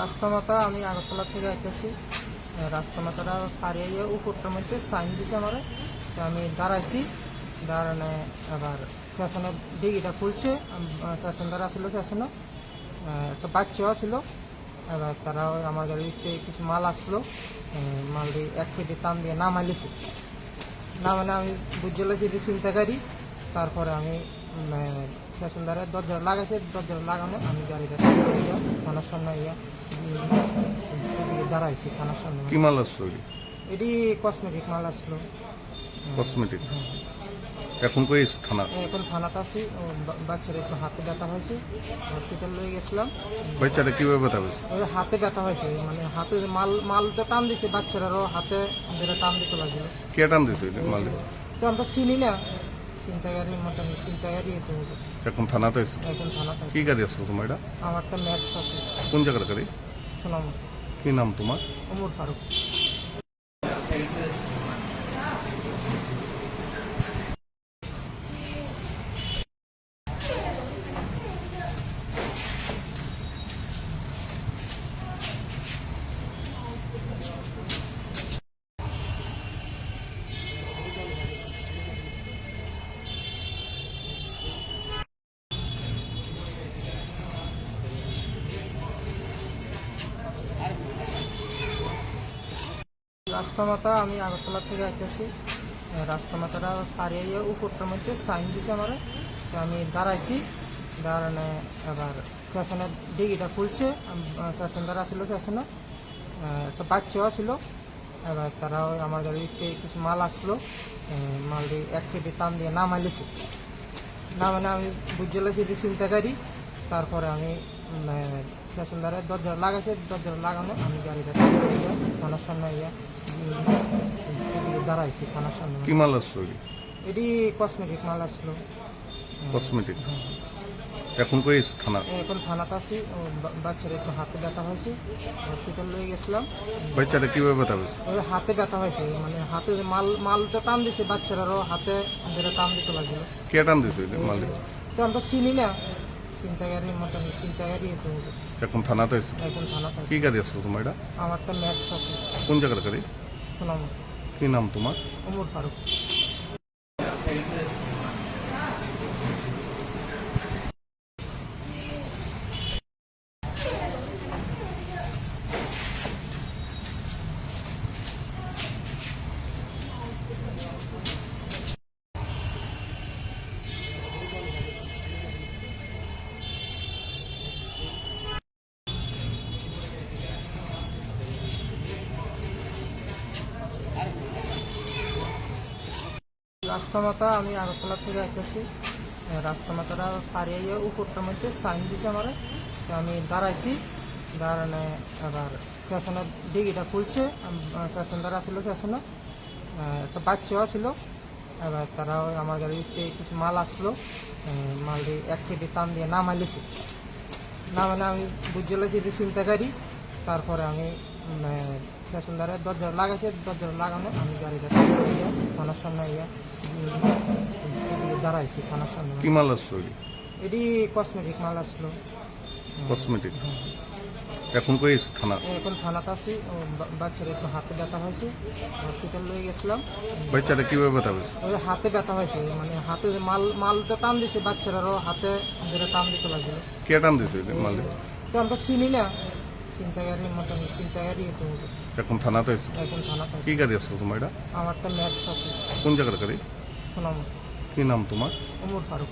রাস্তামাতা আমি আগরতলা থেকে আইতেছি। রাস্তামাতাটা পাড়িয়ে উপরটার মধ্যে সাইন দিছে আমার। আমি দাঁড়াইছি। দাঁড়ানে আবার ফ্যাশনের ডিগিটা খুলছে। ফ্যাশনদার আসলো ফ্যাশনও একটা বাচ্চাও ছিল। এবার তারা ওই আমার গাড়িতে কিছু মাল আসলো। মাল দিয়ে এক কেজি টান দিয়ে নামাইলিছে না মানে আমি লাগছি যে চিন্তাকারী। তারপরে আমি প্যাসেঞ্জারের দরজা লাগাইছে দরজা লাগানো আমি গাড়িটা থানার সামনে ইয়া দাঁড়াইছি থানার সামনে। কি মাল আসছো এটি? কসমেটিক মাল আসলো। কসমেটিক এখন কই এসো থানা? এখন থানাতে আছি বাচ্চার একটু হাতে ব্যথা হয়েছে হসপিটাল লয়ে গেছিলাম। বাচ্চাটা কীভাবে ব্যথা ওই হাতে ব্যথা হয়েছে মানে হাতে মাল মাল তো টান দিছে বাচ্চারারও হাতে যেটা টান দিতে লাগছিল কে টান দিছে মাল? তো আমরা চিনি না চিন্তাগারি মোটামুটি চিন্তাগারি তো এখন থানাতে এসে এখন থানাতে কি গাড়ি আসছো তোমার এটা? আমারটা ম্যাক্স আছে। কোন জায়গার গাড়ি? শোনাম কি নাম তোমার? ওমর ফারুক। রাস্তামাতা আমি আগরতলা থেকে আইতেছি। রাস্তামাতাটা পাড়িয়ে উপরটার মধ্যে সাইন দিছে আমার। তো আমি দাঁড়াইছি। দাঁড়ানে আবার ফ্যাশনের ডিগিটা খুলছে। ফ্যাশনদার আসলো ফ্যাশনও একটা বাচ্চাও ছিল এবার তারা আমার গাড়িতে কিছু মাল আসলো আহ, মাল দিয়ে এক কেজি টান দিয়ে নামাইলিছে। না মানে আমি বুঝতে লাগছি যে চিন্তাকারী তারপরে আমি প্যাসেঞ্জারের দরজা লাগাইছে। দরজা লাগানো আমি গাড়িটা সামনে ইয়া দাঁড়াইছি থানার সামনে। কি মাল আসছো এটি কসমেটিক মাল আসলো। কসমেটিক এখন কই থানা? এখন থানাতে আছি। বাচ্চার একটু হাতে ব্যথা হয়েছে। হসপিটাল লয়ে গেছিলাম। বাচ্চাটা কীভাবে ব্যথা পেয়েছে? ওই হাতে ব্যথা হয়েছে মানে হাতে মাল মাল তো টান দিছে বাচ্চারারও হাতে যেটা টান দিতে লাগছিল কে টান দিছে মাল? তো আমরা চিনি না। চিন্তাগারি মোটামুটি চিন্তাগারি তো এখন থানাতে এসো এখন থানাতে কি গাড়ি আসছো তোমার এটা? আমারটা ম্যাচ আছে। কোন জায়গার গাড়ি? শোনাম কি নাম তোমার? ওমর ফারুক। রাস্তামাতা আমি আগরতলা থেকে আইতেছি। রাস্তামাতাটা পাড়িয়ে উপরটার মধ্যে সাইন দিছে আমার। তো আমি দাঁড়াইছি। দাঁড়ানে আবার ফ্যাশনের ডিগিটা খুলছে। ফ্যাশনদার আসলো ফ্যাশনে একটা বাচ্চাও ছিল এবার তারা আমার গাড়িতে কিছু মাল আসলো। দিয়ে এক কেজি টান দিয়ে নামাইলিছে। না মানে আমি বুঝতে লাগছি যে চিন্তাকারী তারপরে আমি প্যাসেঞ্জারের দরজা লাগাইছে দরজা লাগানো আমি গাড়িটা থানার সামনে ইয়া দাঁড়াইছি থানার সামনে। কি মাল আসছো এটি? কসমেটিক মাল আসলো। কসমেটিক এখন কই থানা? এখন থানাতে আছি বাচ্চার একটু হাতে ব্যথা হয়েছে হসপিটাল লয়ে গেছিলাম। বাচ্চাটা কীভাবে ব্যথা পেয়েছে? ওই হাতে ব্যথা হয়েছে মানে হাতে মাল মাল তো টান দিছে বাচ্চারারও হাতে যেটা টান দিতে লাগছিল কে টান দিছে মাল? তো আমরা চিনি না চিন্তাগারি মোটামুটি চিন্তাগারি তো এখন থানাতে আছে? এখন থানাতে আছি। কি গাড়ি আসছো তোমার এটা? আমারটা ম্যাচ আছে। কোন জায়গার গাড়ি? শোনাম কি নাম তোমার? ওমর ফারুক।